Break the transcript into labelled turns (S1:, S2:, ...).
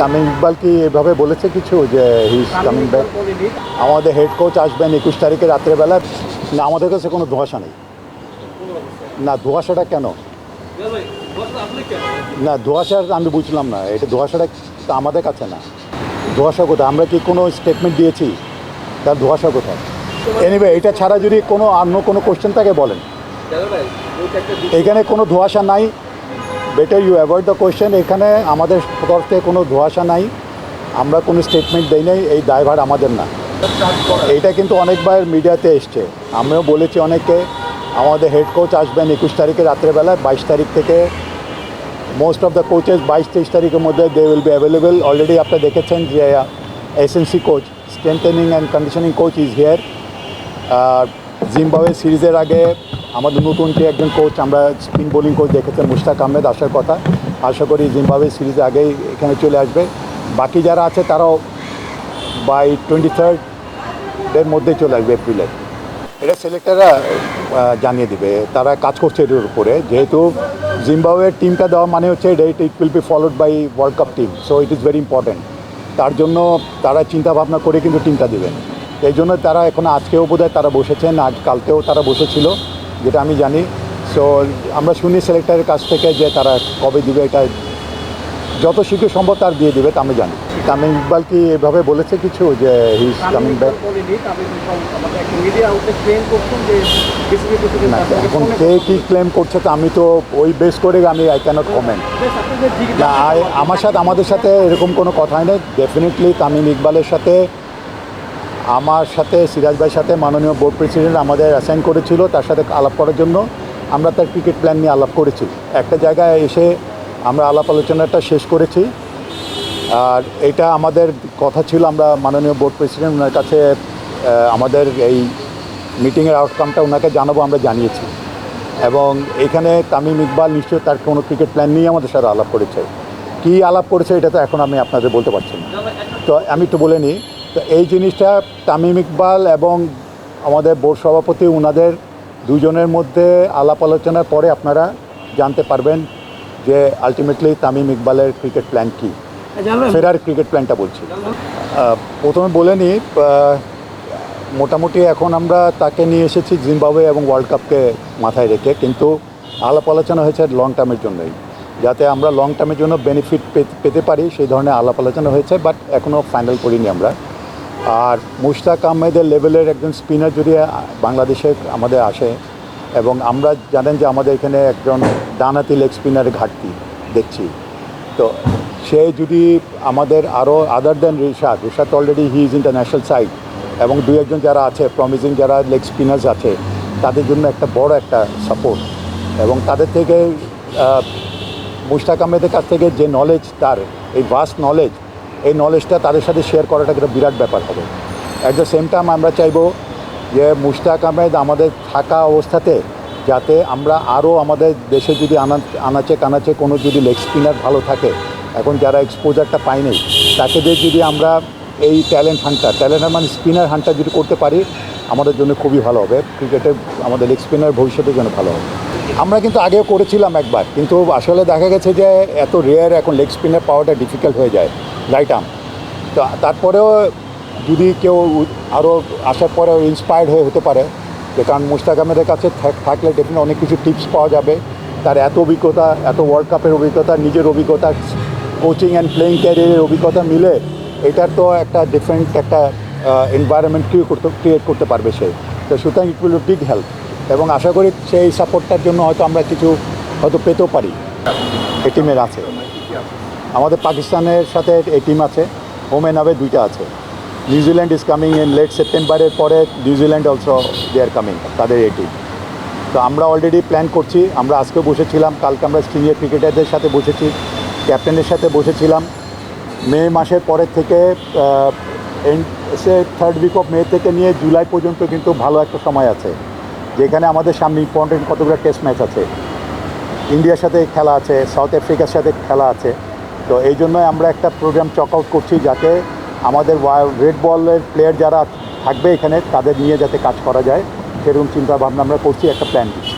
S1: তামিম ইকবাল কি এভাবে বলেছে কিছু যে হি ইজ কামিং ব্যাক আমাদের হেড কোচ আসবেন একুশ তারিখে রাত্রেবেলা। না, আমাদের কাছে কোনো ধোঁয়াশা নেই। না, ধোঁয়াশাটা কেন? না, ধোঁয়াশা আমি বুঝলাম না। এটা ধোঁয়াশাটা আমাদের কাছে না। ধোঁয়াশা কোথায়? আমরা কি কোনো স্টেটমেন্ট দিয়েছি? তার ধোঁয়াশা কোথায়? এনিওয়ে এটা ছাড়া যদি কোনো অন্য কোনো কোশ্চেন থাকে বলেন। এখানে কোনো ধোঁয়াশা নাই। Better you avoid the question এখানে আমাদের তরফ থেকে কোনো ধোঁয়াশা নাই। আমরা কোনো স্টেটমেন্ট দেই নাই, এই দায়ভার আমাদের না। এইটা কিন্তু অনেকবার মিডিয়াতে এসছে। আমিও বলেছি অনেকে আমাদের হেড কোচ আসবেন একুশ তারিখে রাত্রেবেলা বাইশ তারিখ থেকে। মোস্ট অফ দ্য কোচেস বাইশ, তেইশ তারিখের মধ্যে they will be available already আপনারা দেখেছেন যে S and C coach strengthening and conditioning coach is here Zimbabwe সিরিজের আগে আমাদের নতুন যে একজন কোচ আমরা স্পিন বোলিং কোচ দেখেছেন, মুশতাক আহমেদ, আসার কথা। আশা করি জিম্বাওয়ে সিরিজে আগেই এখানে চলে আসবে। বাকি যারা আছে, তারাও বাই টোয়েন্টি থার্ডের মধ্যে চলে আসবে এপ্রিলে এটা সিলেক্টররা জানিয়ে দিবে। তারা কাজ করছে এটার উপরে। যেহেতু জিম্বাবুয়ের টিমটা দেওয়া মানে হচ্ছে it it will be followed by world cup team so it is very important তার জন্য তারা চিন্তা ভাবনা করে কিন্তু টিমটা দেবেন এই জন্য তারা এখন আজকেও বোধহয় তারা বসেছেন আজ কালকেও তারা বসেছিল যেটা আমি জানি। সো আমরা শুনি সিলেক্টরের কাছ থেকে যে তারা কবে দিবে এটা যত শীঘ্র সম্ভব তার দিয়ে দিবে তা আমি জানি। তামিম ইকবাল কি এভাবে বলেছে কিছু যে হি ইজ কামিং ব্যাক এখন কে কি ক্লেম করছে তো আমি তো ওই বেস করে আমি আই ক্যানট কমেন্ট না আমার সাথে আমাদের সাথে এরকম কোনো কথাই নেই। ডেফিনেটলি তামিম ইকবালের সাথে আমার সাথে, সিরাজ ভাইয়ের সাথে মাননীয় বোর্ড প্রেসিডেন্ট আমাদের অ্যাসাইন করেছিল, তার সাথে আলাপ করার জন্য। আমরা তার ক্রিকেট প্ল্যান নিয়ে আলাপ করেছি। একটা জায়গায় এসে আমরা আলাপ আলোচনাটা শেষ করেছি। আর এটা আমাদের কথা ছিল, আমরা মাননীয় বোর্ড প্রেসিডেন্ট ওনার কাছে আমাদের এই মিটিংয়ের আউটকামটা ওনাকে জানাব, আমরা জানিয়েছি। এবং এখানে তামিম ইকবাল নিশ্চয়ই তার কোনো ক্রিকেট প্ল্যান নিয়ে আমাদের সাথে আলাপ করেছে। কী আলাপ করেছে, এটা তো এখন আমি আপনাদের বলতে পারছি না। তো আমি একটু বলে নিই তো এই জিনিসটা তামিম ইকবাল এবং আমাদের বোর্ড সভাপতি ওনাদের দুজনের মধ্যে আলাপ আলোচনার পরে আপনারা জানতে পারবেন যে আলটিমেটলি তামিম ইকবালের ক্রিকেট প্ল্যান কী। ফেরার ক্রিকেট প্ল্যানটা বলছি। প্রথমে বলে নিই মোটামুটি এখন আমরা তাকে নিয়ে এসেছি জিম্বাবুয়ে এবং ওয়ার্ল্ড কাপকে মাথায় রেখে কিন্তু আলাপ আলোচনা হয়েছে লং টার্মের জন্যই। যাতে আমরা লং টার্মের জন্য বেনিফিট পেতে পারি সেই ধরনের আলাপ আলোচনা হয়েছে বাট এখনও ফাইনাল করিনি আমরা। আর মুশতাক আহমেদের লেভেলের একজন স্পিনার যদি বাংলাদেশে আমাদের আসে, এবং আমরা জানেন যে আমাদের এখানে একজন ডানাতি লেগ স্পিনারের ঘাটতি দেখছি। তো সে যদি আমাদের আরও other then Rishad Rishad already he is international side এবং দুই একজন যারা আছে প্রমিজিং যারা লেগ স্পিনার্স আছে, তাদের জন্য একটা বড় একটা সাপোর্ট এবং তাদের থেকে মুশতাক আহমেদের কাছ থেকে যে নলেজ তার এই ভাস্ট নলেজ এই নলেজটা তাদের সাথে শেয়ার করাটা একটা বিরাট ব্যাপার হবে। অ্যাট দ্য সেম টাইম আমরা চাইব যে মুশতাক আহমেদ আমাদের থাকা অবস্থাতে যাতে আমরা আরও আমাদের দেশে যদি আনা আনাচে কানাচে কোনো যদি লেগ স্পিনার ভালো থাকে, এখন যারা এক্সপোজারটা পায়নি, তাকে দিয়ে যদি আমরা এই ট্যালেন্ট হান্টটা ট্যালেন্ট মানে স্পিনার হান্টটা যদি করতে পারি, আমাদের জন্য খুবই ভালো হবে। ক্রিকেটে আমাদের লেগ স্পিনার ভবিষ্যতের জন্য ভালো হবে। আমরা কিন্তু আগেও করেছিলাম একবার, কিন্তু আসলে দেখা গেছে যে এত রেয়ার এখন লেগ স্পিনার পাওয়াটা ডিফিকাল্ট হয়ে যায়। আর্ম তো তারপরেও যদি কেউ আরও আসার পরে ইন্সপায়ার্ড হয়ে হতে পারে, যে কারণ মুশতাক আহমেদের কাছে থাকলে ডেফিনেট অনেক কিছু টিপস পাওয়া যাবে। তার এত অভিজ্ঞতা, এত ওয়ার্ল্ড কাপের অভিজ্ঞতা, নিজের অভিজ্ঞতা কোচিং অ্যান্ড প্লেয়িং ক্যারিয়ারের অভিজ্ঞতা মিলে এটার তো একটা ডিফারেন্ট একটা এনভায়রনমেন্ট ক্রিয়েট করতে ক্রিয়েট করতে পারবে সে। তো সুতরাং ইট উইল বিগ হেল্প এবং আশা করি সেই সাপোর্টটার জন্য হয়তো আমরা কিছু হয়তো পেতেও পারি। এই টিমের আছে। আমাদের পাকিস্তানের সাথে এই টিম আছে হোম আওয়ে দুইটা আছে। New Zealand is coming in late সেপ্টেম্বরের পরে New Zealand also they are coming তাদের এই টিম তো আমরা অলরেডি প্ল্যান করছি, আমরা আজকে বসেছিলাম, কালকে আমরা সিনিয়র ক্রিকেটারদের সাথে বসেছি ক্যাপ্টেনের সাথে বসেছিলাম। মে মাসের পরের থেকে সে থার্ড উইক অফ মে থেকে নিয়ে জুলাই পর্যন্ত কিন্তু ভালো একটা সময় আছে। যেখানে আমাদের সামনে ইম্পর্টেন্ট কতগুলো টেস্ট ম্যাচ আছে। ইন্ডিয়ার সাথে খেলা আছে সাউথ আফ্রিকার সাথে খেলা আছে। তো এই জন্যই আমরা একটা প্রোগ্রাম চক আউট করছি যাতে আমাদের রেড বলের প্লেয়ার যারা থাকবে এখানে, তাদের নিয়ে যাতে কাজ করা যায়। সেরকম চিন্তাভাবনা আমরা করছি, একটা প্ল্যান দিচ্ছি।